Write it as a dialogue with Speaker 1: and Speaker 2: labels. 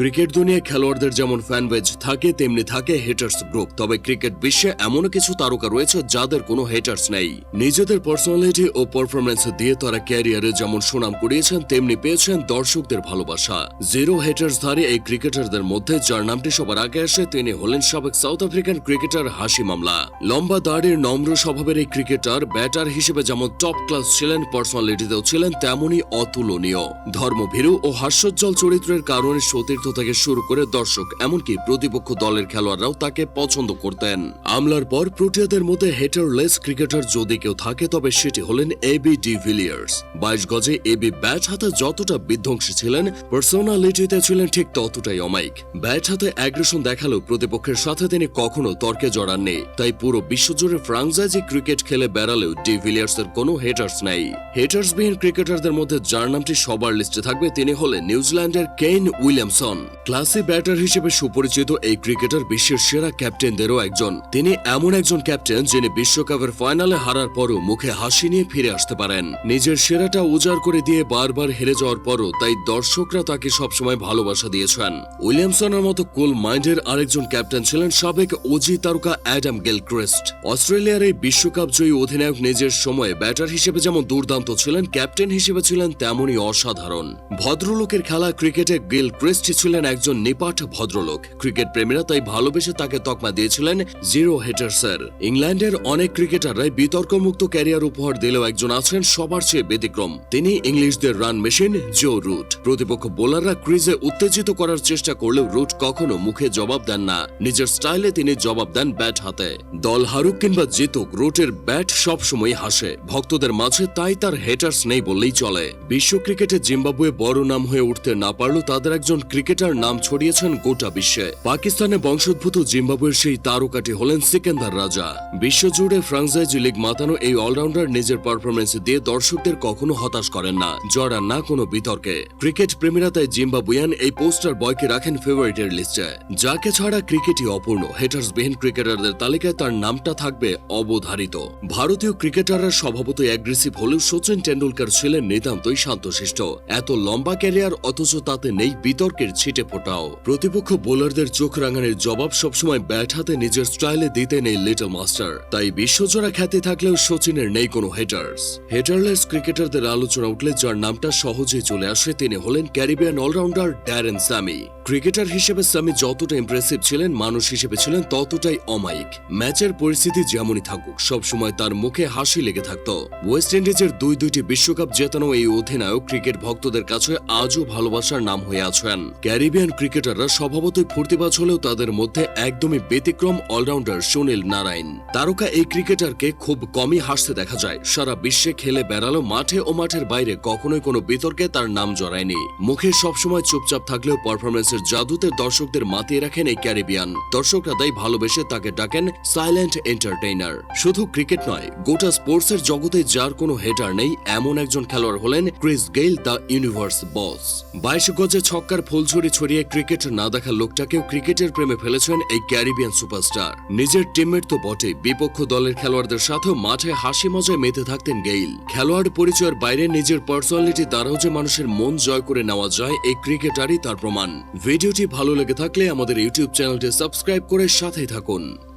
Speaker 1: Cricket দুনিয়ায় খেলোয়াড়দের যেমন ফ্যান বেজ থাকে, তেমনি থাকে হেটার্স গ্রুপ তবে ক্রিকেট বিশ্বে এমনও কিছু তারকা রয়েছে যাদের কোনো হেটার্স নেই। নিজেদের পার্সোনালিটি ও পারফরমেন্স দিয়ে তারা ক্যারিয়ারে যেমন সুনাম কুড়িয়েছেন, তেমনি পেয়েছেন দর্শকদের ভালোবাসা। জিরো হেটার্স ধারী এই ক্রিকেটারদের মধ্যে যার নামটি সবার আগে আসে, তিনি হলেন সাবেক সাউথ আফ্রিকান ক্রিকেটার হাসি মামলা লম্বা দাড়ির নম্র স্বভাবের এই ক্রিকেটার ব্যাটার হিসেবে যেমন টপ ক্লাস ছিলেন পার্সোনালিটিতেও ছিলেন তেমনই অতুলনীয়। ধর্মভীরু ও হাস্যোজ্জ্বল চরিত্রের কারণে সতীর্থ থেকে শুরু করে দর্শক, এমনকি প্রতিপক্ষ দলের খেলোয়াড়রাও তাকে পছন্দ করতেন। আমলার পর প্রোটিয়াদের মধ্যে হেটারলেস ক্রিকেটার যদি কেউ থাকে, তবে সেটি হলেন এবি ডি ভিলিয়ার্স বাইশ গজে এবি ব্যাট হাতে যতটা বিধ্বংসী ছিলেন পার্সোনালিটিতে ছিলেন ঠিক ততটাই অমাইক ব্যাট হাতে অ্যাগ্রেশন দেখালেও প্রতিপক্ষের সাথে তিনি কখনো তর্কে জড়াননি তাই পুরো বিশ্বজুড়ে ফ্রাঞ্চাইজি ক্রিকেট খেলে বেড়ালেও ডি ভিলিয়ার্স এর কোনো হেটার্স নেই। হেটার্সবিহীন ক্রিকেটারদের মধ্যে যার নামটি সবার লিস্টে থাকবে, তিনি হলেন নিউজিল্যান্ডের কেইন উইলিয়ামসন। ক্লাসি ব্যাটার হিসেবে সুপরিচিত এই ক্রিকেটার বিশ্বের সেরা ক্যাপ্টেনদেরও একজন। তিনি এমন একজন ক্যাপ্টেন যিনি বিশ্বকাপের ফাইনালে হারার পরও মুখে হাসি নিয়ে ফিরে আসতে পারেন। নিজের সেরাটা উজাড় করে দিয়ে বারবার হেরে যাওয়ার পরও তাই দর্শকরা তাকে সবসময় ভালোবাসা দিয়েছেন। উইলিয়ামসনের মতো কুল মাইন্ডের আরেকজন ক্যাপ্টেন ছিলেন সাবেক ওজি তারকা অ্যাডাম গেলক্রেস্ট। অস্ট্রেলিয়ার এই বিশ্বকাপ জয়ী অধিনায়ক নিজের সময়ে ব্যাটার হিসেবে যেমন দুর্দান্ত ছিলেন, ক্যাপ্টেন হিসেবে ছিলেন তেমনই অসাধারণ। ভদ্রলোকের খেলা ক্রিকেটে গিল ক্রিস্টি ছিলেন একজন নিপাট ভদ্রলোক। ক্রিকেট প্রেমীরা তাই ভালোবেসে তাকে তকমা দিয়েছিলেন জিরো হেটার্সের ইংল্যান্ডের অনেক ক্রিকেটাররাই বিতর্কমুক্ত ক্যারিয়ার উপহার দিলেও একজন আছেন সবার চেয়ে ব্যতিক্রম। তিনি ইংলিশদের রান মেশিন জো রুট। প্রতিপক্ষ বোলাররা ক্রিজে উত্তেজিত করার চেষ্টা করলেও রুট কখনো মুখে জবাব দেন না। নিজের স্টাইলে তিনি জবাব দেন ব্যাট হাতে। দল হারুক কিংবা জিতুক, রুটের ব্যাট সবসময় হাসে। ভক্তদের মাঝে তাই তার হেটার্স নেই বললেই চলে। বিশ্ব ক্রিকেটে জিম্বাবুয়ে বড় নাম হয়ে উঠতে না পারলেও তাদের একজন ক্রিকেটার নাম ছড়িয়েছেন গোটা বিশ্বে। পাকিস্তানে বংশোদ্ভূত জিম্বাবুয়ের সেই তারকাটি হলেন সিকেন্দার রাজা। বিশ্বজুড়ে ফ্রাঞ্চাইজি লিগ মাতানো এই অলরাউন্ডার নিজের পারফরমেন্স দিয়ে দর্শকদের কখনো হতাশ করেন না, জড়ান না কোনো বিতর্কে। ক্রিকেট প্রেমীরা তাই জিম্বাবুয়ান এই পোস্টার বয়কে রাখেন ফেভারিটের লিস্টে। যাকে ছাড়া ক্রিকেটই অপূর্ণ হেটার্স বিহীন ক্রিকেটারদের তালিকায় তার নামটা থাকবে অবধারিত। ভারতীয় ক্রিকেটাররা স্বভাবতই অ্যাগ্রেসিভ হলেও সচিন টেন্ডুলকার ছিলেন নিতান্তই শান্তশিষ্ট। এত লম্বা ক্যারিয়ার অথচ তাতে নেই বিতর্কের ছিটে ফোটাও। প্রতিপক্ষ বোলারদের চোখ রাঙানোর জবাব সবসময় ব্যাট হাতে নিজের স্টাইলে দিতে নেই লিটল মাস্টার। তাই বিশ্বজোড়া খ্যাতি থাকলেও সচিনের নেই কোনো হেটার্স। হেটারলেস ক্রিকেটারদের আলোচনা উঠলে যার নামটা সহজেই চলে আসে, তিনি হলেন Caribbean allrounder Darren Sammy. Cricketer হিসেবে স্যামি যতটা ইমপ্রেসিভ ছিলেন, মানুষ হিসেবে ছিলেন ততটাই অমায়িক। ম্যাচের পরিস্থিতি যেমনই থাকুক, সবসময় তার মুখে হাসি লেগে থাকত। ওয়েস্ট ইন্ডিজের দুই দুইটি বিশ্বকাপ জেতানো এই অধিনায়ক ক্রিকেট ভক্তদের কাছে আজও ভালোবাসার নাম হয়ে আছেন। ক্যারিবিয়ান ক্রিকেটাররা স্বভাবতই ফুর্তিবাজ হলেও তাদের মধ্যে একদমই ব্যতিক্রম অলরাউন্ডার সুনীল নারায়ণ। তারকা এই ক্রিকেটারকে খুব কমই হাসতে দেখা যায়। সারা বিশ্বে খেলে বেড়ালো মাঠে ও মাঠের বাইরে কখনোই কোনো বিতর্কে তার নাম জড়ায়নি। মুখে সবসময় চুপচাপ থাকলেও পারফরমেন্সের জাদুতে দর্শকদের মাতিয়ে রাখেন এই ক্যারিবিয়ান। দর্শকরা তাই ভালোবেসে তাকে ডাকেন সাইলেন্ট এন্টারটেইনার। শুধু ক্রিকেট নয়, গোটা স্পোর্টসের জগতে যার কোনো হেটার নেই, এমন একজন খেলোয়াড় হলেন Chris Gayle, the universe boss. বাইশ গজে ছক্কার ফুলঝুরি ছড়িয়ে ক্রিকেট না দেখা লোকটাকেও ক্রিকেটের প্রেমে ফেলেছেন এই ক্যারিবিয়ান সুপারস্টার। নিজের টিমমেট তো বটে বিপক্ষ দলের খেলোয়াড়দের সাথেও মাঠে হাসি মজায় মেতে থাকতেন গেইল। খেলোয়াড় পরিচয়ের বাইরে নিজের পার্সোনালিটি দ্বারাও যে মানুষের মন জয় করে নেওয়া যায়, এই ক্রিকেটারই তার প্রমাণ। ভিডিওটি ভালো লেগে থাকলে আমাদের ইউটিউব চ্যানেলটি সাবস্ক্রাইব করে সাথেই থাকুন।